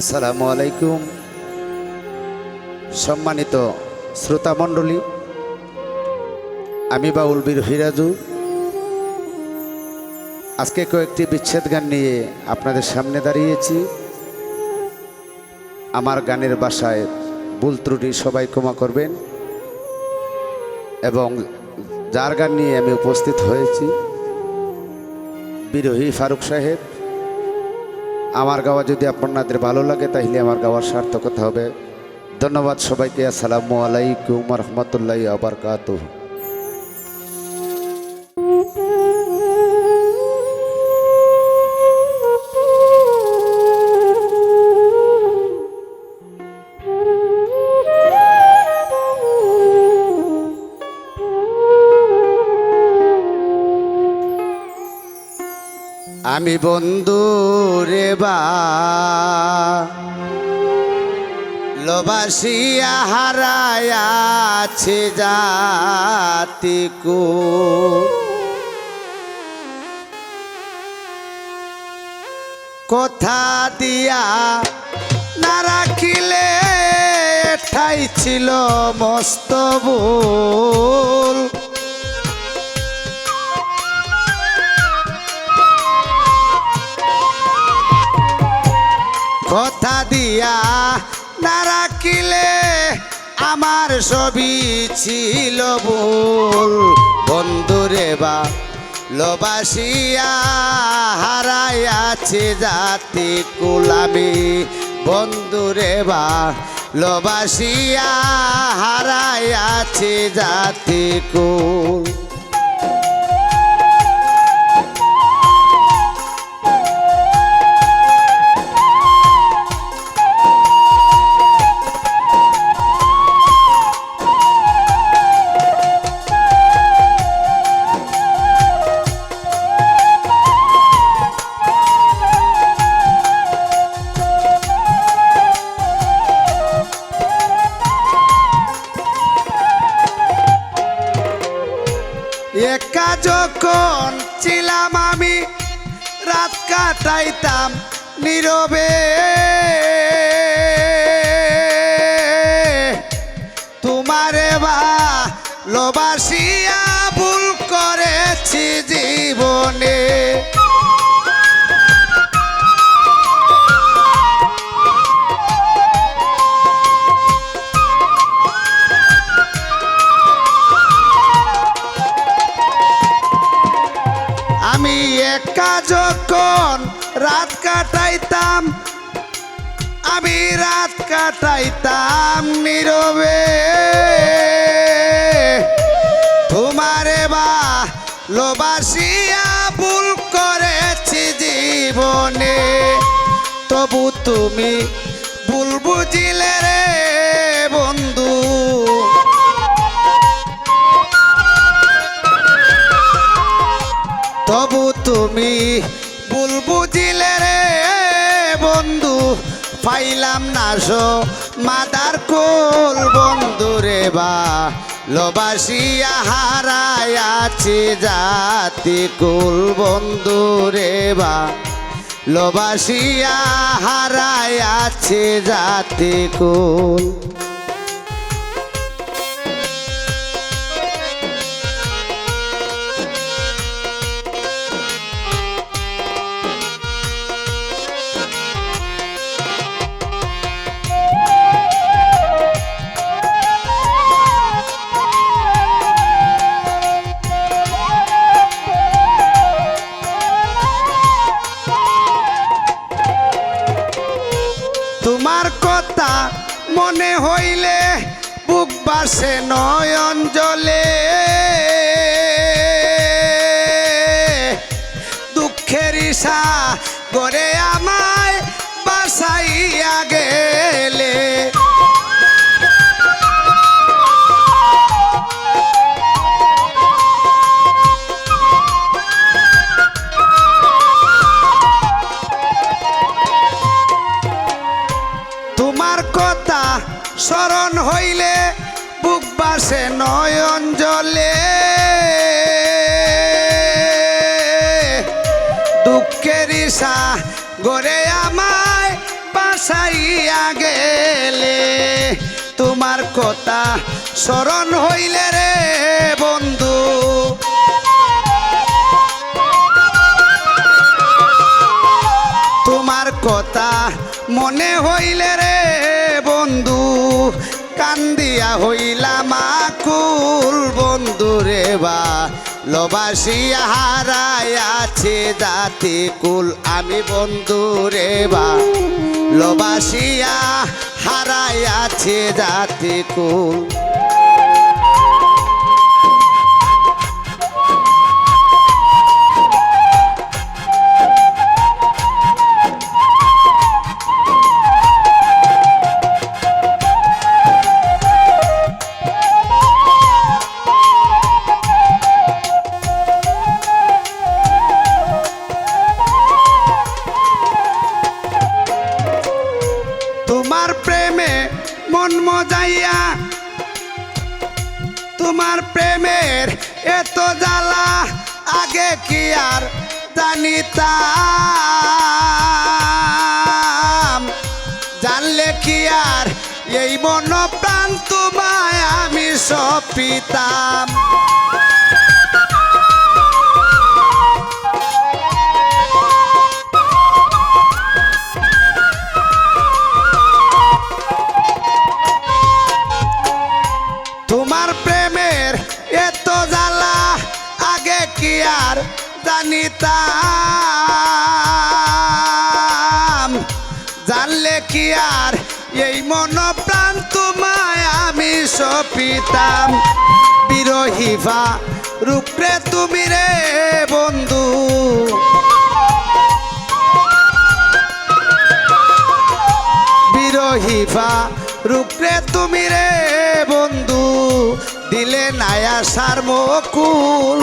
আসসালামু আলাইকুম। সম্মানিত শ্রোতা মণ্ডলী, আমি বাউল বীর হিরাজু। আজকে কয়েকটি বিচ্ছেদ গান নিয়ে আপনাদের সামনে দাঁড়িয়েছি। আমার গানের বাসায় ভুল ত্রুটি সবাই ক্ষমা করবেন এবং যার গান নিয়ে আমি উপস্থিত হয়েছি, বিরোহী ফারুক সাহেব। আমার গাওয়া যদি আপনাদের ভালো লাগে, তাহলে আমার গাওয়ার সার্থকতা হবে। ধন্যবাদ সবাইকে। আসসালামু আলাইকুম রহমতুল্লাহ আবরকাত আমি বন্ধু রে বা। লবাসিয়া হারায়াছে জাতিকু। কথা দিয়া না রাখিলে ঠাই ছিল মস্ত ভুল। কথা দিয়া না রাখিলে আমার ছবি ছিল ভুল। বন্ধুরে বা, লবাসিয়া হারাইয়াছে জাতি কুলামি। বন্ধুরে বা, লবাসিয়া হারাইয়াছে জাতি কুল। কাটাইতাম নীরবে। তোমারে বা লোবাসিয়া রাত কাটাইতাম, আমি রাত কাটাইতাম নীরবে। তোমারে বা লোবাসিয়া ভুল করেছি জীবনে, তবু তুমি ভুল বুঝিলে রে বন্ধু। তবু তুমি পাইলাম না সো মাদার কোল বন্ধুরে বা, লবাসিয়া আছে জাতি কুল বন্ধুরে বা, লবাসিয়া আছে জাতি কুল। মনে হইলে বুক বাসে নয়ন জলে। দুঃখের ইসা গড়ে আমায় বাসাইয়া গেলে। হইলে বুক বাসে নয়ন জলে। দুঃখের ইসা গড়ে আমায় বাসাইয়া গেলে। তোমার কথা স্মরণ হইলে রে বন্ধু। তোমার কথা মনে হইলে রে কান্দিয়া হইলাম আকুল বন্ধু রে বা। লবাসিয়া হারায় আছে জাতি কুল, আমি বন্ধু রে বা। লবাসিয়া হারায় আছে জাতি কুল। মন যাইয়া তোমার প্রেমের এত জ্বালা, আগে কি আর জানিতাম? জানলে কি আর এই মন প্রাণ তোমায় আমি সপিতাম? জানলে কি আর? এই মন প্রাণ তোমায় আমি সপিতাম। বিরহিফা রূপরে তুমি রে বন্ধু। বিরহিফা রূপরে তুমি রে বন্ধু। দিলে নায়া সার মকুল।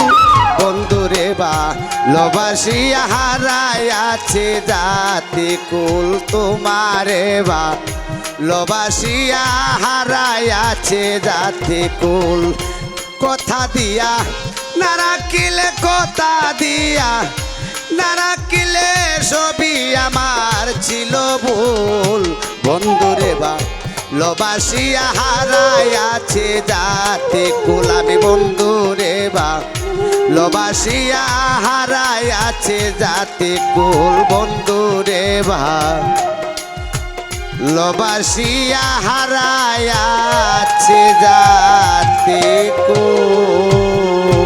বন্ধু রে বা লবাসিয়া হারায় আছে জাতি কুল তোমারে বা। লবাসিয়া হারায় আছে জাতি কুল, কথা দিয়া। না রাখিলে কথা দিয়া না রাখিলে সবই আমার ছিল ভুল। বন্ধুরে বা লবাসিয়া হারায় আছে জাতি কুল, আমি বন্ধুরে বা। লবাসিয়া হারাই আছে জাতি কুল বন্ধু রে বা লবাসিয়া হারাই আছে জাতি কুল।